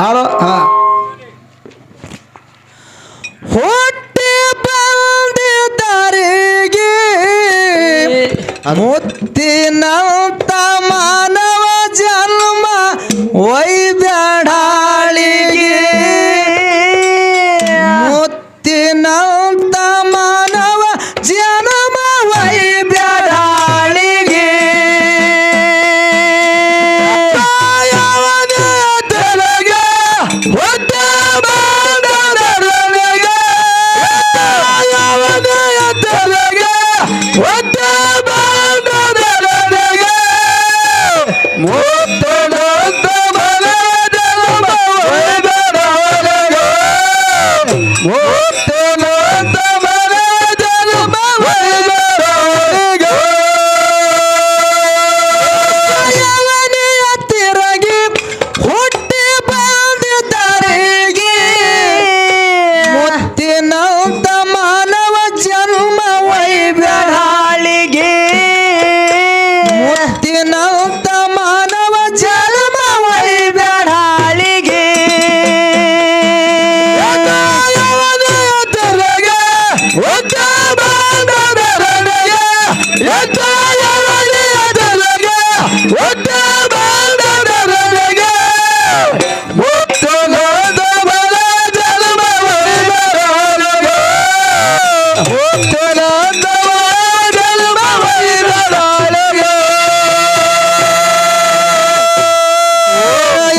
How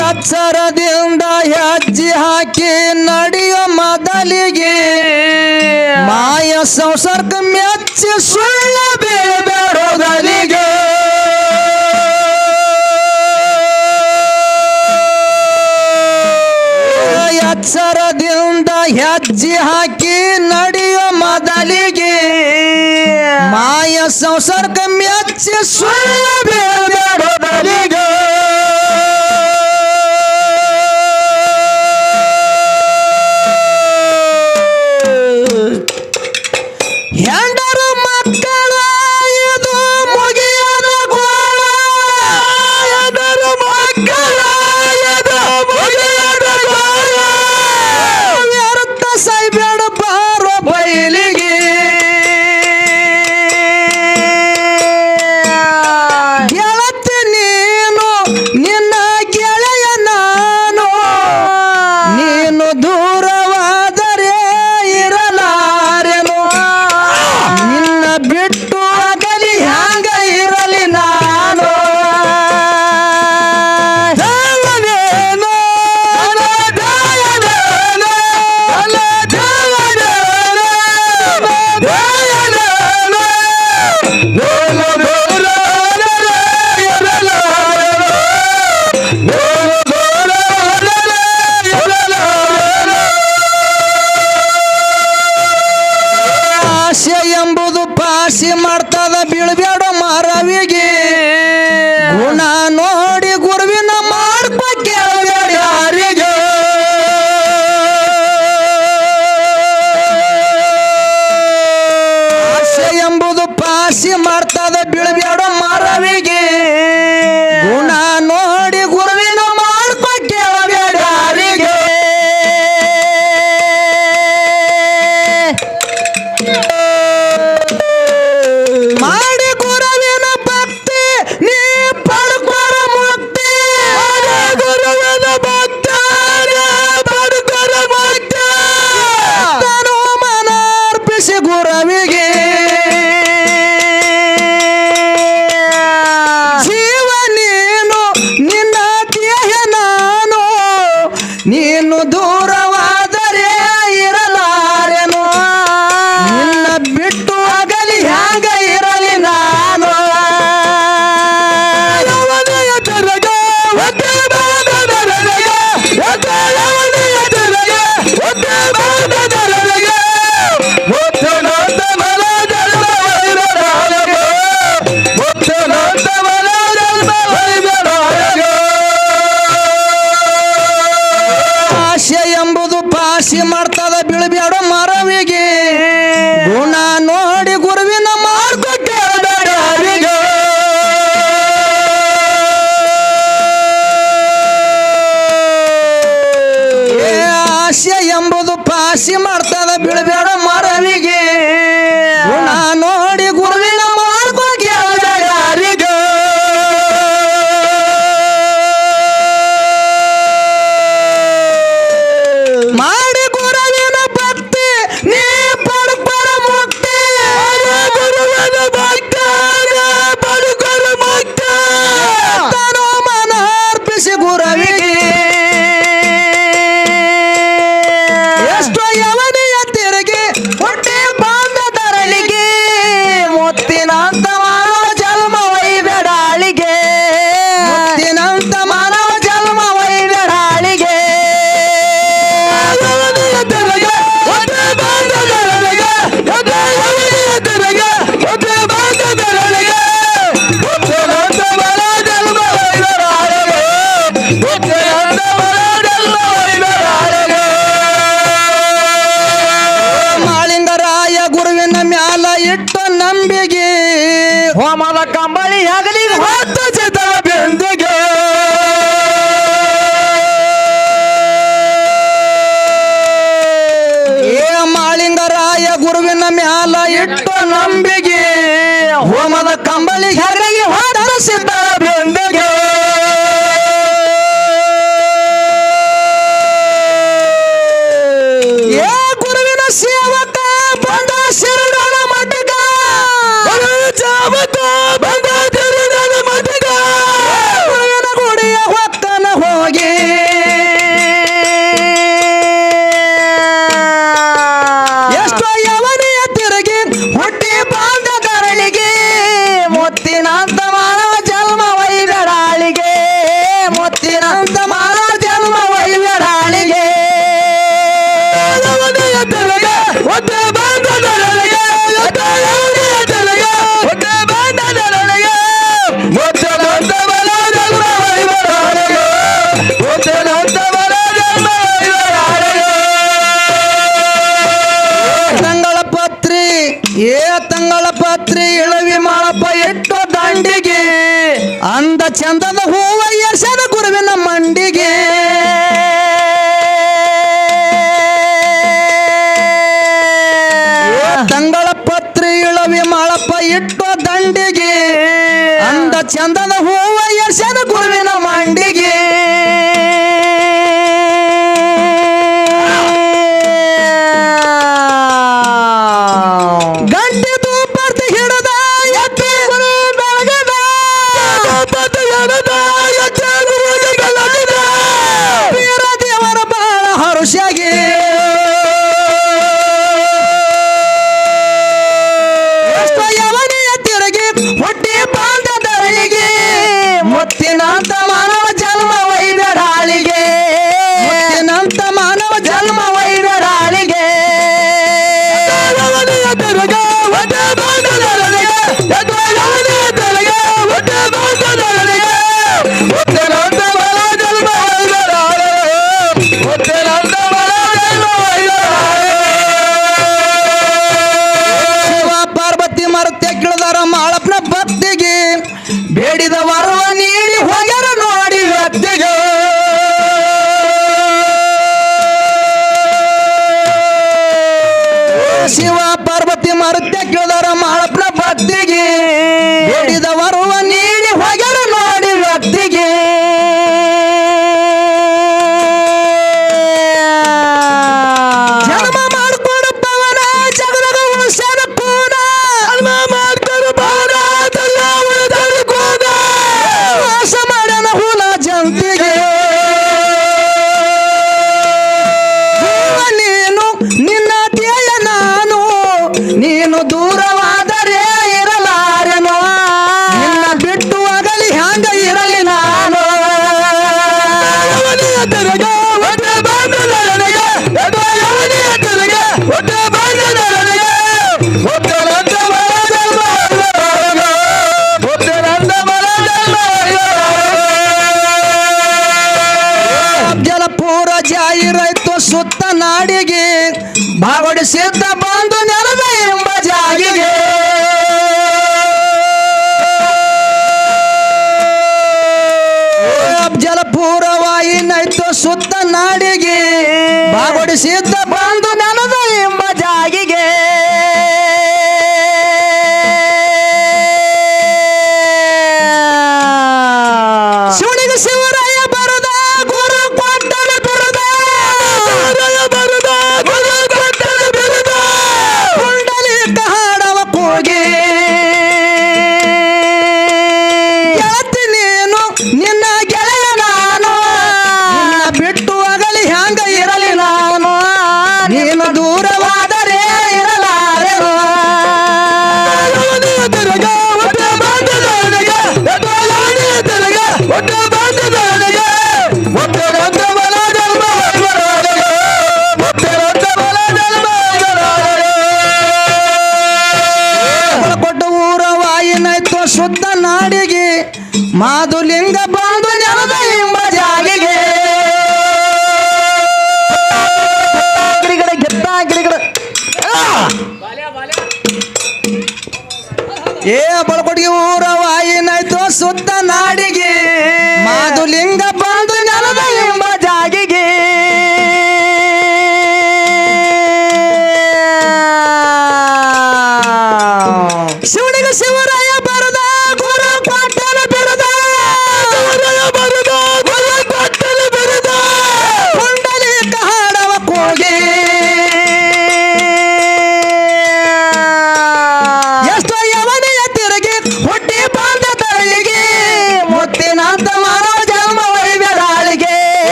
ಎಚ್ಚರದಿಂದ ಹೆಜ್ಜೆ ಹಾಕಿ ನಡೆಯುವ ಮೊದಲಿಗೆ ಮಾಯ ಸಂಸರ್ಗ ಮೆಚ್ಚಿ ಸುಳ್ಳ ಹೆಜ್ಜೆ ಹಾಕಿ ನಡೆಯೋ ಮೊದಲಿಗೆ. ಮಾಯ ಸಂಸರ್ಗ ಮೆಚ್ಚಿ ಸುಳ್ಳು ಬೇಡ ದೂರವಾ ಅಂಬಿಗೆ ಹೋಮದ ಕಂಬಲಿ ಹೆರಗಿ ಹೊರಸಿದ್ದಾಳ ಬೆಂದ 简单的活，我眼前的。ಮರುತ್ಯ ಕೇಳದಾರ ಮಾಡಪ್ನ ಬತ್ತಿಗೆ ಜಲಪೂರವಾಯಿನೈತು ಸುತ್ತ ಊರ ಸುತ್ತ ನಾಡಿಗೆ